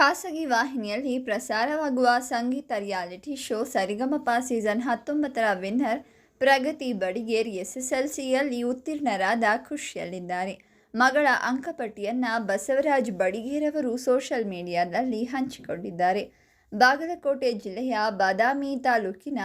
ಖಾಸಗಿ ವಾಹಿನಿಯಲ್ಲಿ ಪ್ರಸಾರವಾಗುವ ಸಂಗೀತ ರಿಯಾಲಿಟಿ ಶೋ ಸರಿಗಮಪ ಸೀಸನ್ ಹತ್ತೊಂಬತ್ತರ ವಿನ್ನರ್ ಪ್ರಗತಿ ಬಡಿಗೇರ್ ಎಸ್ಎಸ್ಎಲ್ಸಿಯಲ್ಲಿ ಉತ್ತೀರ್ಣರಾದ ಖುಷಿಯಲ್ಲಿದ್ದಾರೆ. ಮಗಳ ಅಂಕಪಟ್ಟಿಯನ್ನು ಬಸವರಾಜ್ ಬಡಿಗೇರ್ ಅವರು ಸೋಷಿಯಲ್ ಮೀಡಿಯಾದಲ್ಲಿ ಹಂಚಿಕೊಂಡಿದ್ದಾರೆ. ಬಾಗಲಕೋಟೆ ಜಿಲ್ಲೆಯ ಬಾದಾಮಿ ತಾಲೂಕಿನ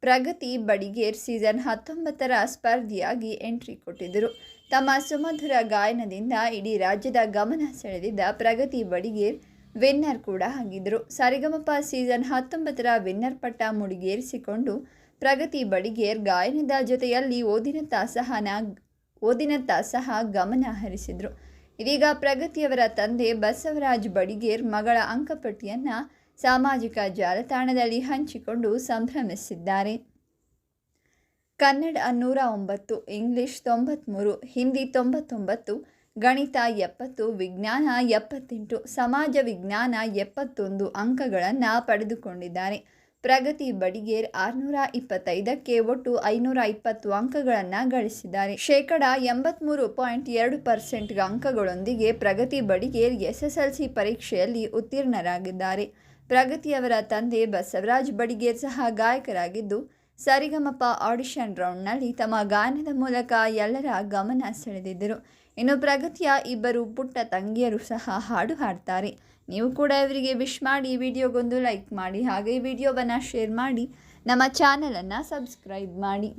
ಪ್ರಗತಿ ಬಡಿಗೇರ್ ಸೀಸನ್ ಹತ್ತೊಂಬತ್ತರ ಸ್ಪರ್ಧಿಯಾಗಿ ಎಂಟ್ರಿ ಕೊಟ್ಟಿದ್ದರು. ತಮ್ಮ ಸುಮಧುರ ಗಾಯನದಿಂದ ಇಡೀ ರಾಜ್ಯದ ಗಮನ ಸೆಳೆದಿದ್ದ ಪ್ರಗತಿ ಬಡಿಗೇರ್ ವಿನ್ನರ್ ಕೂಡ ಆಗಿದ್ದರು. ಸರಿಗಮಪ ಸೀಸನ್ ಹತ್ತೊಂಬತ್ತರ ವಿನ್ನರ್ ಪಟ್ಟ ಮುಡಿಗೇರಿಸಿಕೊಂಡು ಪ್ರಗತಿ ಬಡಿಗೇರ್ ಗಾಯನದ ಜೊತೆಯಲ್ಲಿ ಓದಿನತ್ತ ಸಹನ ಓದಿನತ್ತ ಸಹ ಗಮನ ಹರಿಸಿದರು. ಇದೀಗ ಪ್ರಗತಿಯವರ ತಂದೆ ಬಸವರಾಜ್ ಬಡಿಗೇರ್ ಮಗಳ ಅಂಕಪಟ್ಟಿಯನ್ನು ಸಾಮಾಜಿಕ ಜಾಲತಾಣದಲ್ಲಿ ಹಂಚಿಕೊಂಡು ಸಂಭ್ರಮಿಸಿದ್ದಾರೆ. ಕನ್ನಡ ನೂರ ಒಂಬತ್ತು, ಇಂಗ್ಲಿಷ್ ತೊಂಬತ್ತ್ಮೂರು ಹಿಂದಿ ತೊಂಬತ್ತೊಂಬತ್ತು ಗಣಿತ ಎಪ್ಪತ್ತು, ವಿಜ್ಞಾನ ಎಪ್ಪತ್ತೆಂಟು, ಸಮಾಜ ವಿಜ್ಞಾನ ಎಪ್ಪತ್ತೊಂದು ಅಂಕಗಳನ್ನು ಪಡೆದುಕೊಂಡಿದ್ದಾರೆ. ಪ್ರಗತಿ ಬಡಿಗೇರ್ ಆರುನೂರ ಇಪ್ಪತ್ತೈದಕ್ಕೆ ಒಟ್ಟು ಐನೂರ ಇಪ್ಪತ್ತು ಅಂಕಗಳನ್ನು ಗಳಿಸಿದ್ದಾರೆ. ಶೇಕಡ ಎಂಬತ್ತ್ಮೂರು ಪಾಯಿಂಟ್ ಎರಡು ಪರ್ಸೆಂಟ್ ಅಂಕಗಳೊಂದಿಗೆ ಪ್ರಗತಿ ಬಡಿಗೇರ್ ಎಸ್ಎಸ್ಎಲ್ಸಿ ಪರೀಕ್ಷೆಯಲ್ಲಿ ಉತ್ತೀರ್ಣರಾಗಿದ್ದಾರೆ. ಪ್ರಗತಿಯವರ ತಂದೆ ಬಸವರಾಜ್ ಬಡಿಗೇರ್ ಸಹ ಗಾಯಕರಾಗಿದ್ದು ಸರಿಗಮಪ ಆಡಿಷನ್ ರೌಂಡ್ನಲ್ಲಿ ತಮ್ಮ ಗಾಯನದ ಮೂಲಕ ಎಲ್ಲರ ಗಮನ ಸೆಳೆದಿದ್ದರು. ಇನ್ನು ಪ್ರಗತಿಯ ಇಬ್ಬರು ಪುಟ್ಟ ತಂಗಿಯರು ಸಹ ಹಾಡು ಹಾಡ್ತಾರೆ. ನೀವು ಕೂಡ ಇವರಿಗೆ ವಿಶ್ ಮಾಡಿ ವಿಡಿಯೋಗೊಂದು ಲೈಕ್ ಮಾಡಿ, ಹಾಗೆ ಈ ವಿಡಿಯೋವನ್ನು ಶೇರ್ ಮಾಡಿ, ನಮ್ಮ ಚಾನಲನ್ನು ಸಬ್ಸ್ಕ್ರೈಬ್ ಮಾಡಿ.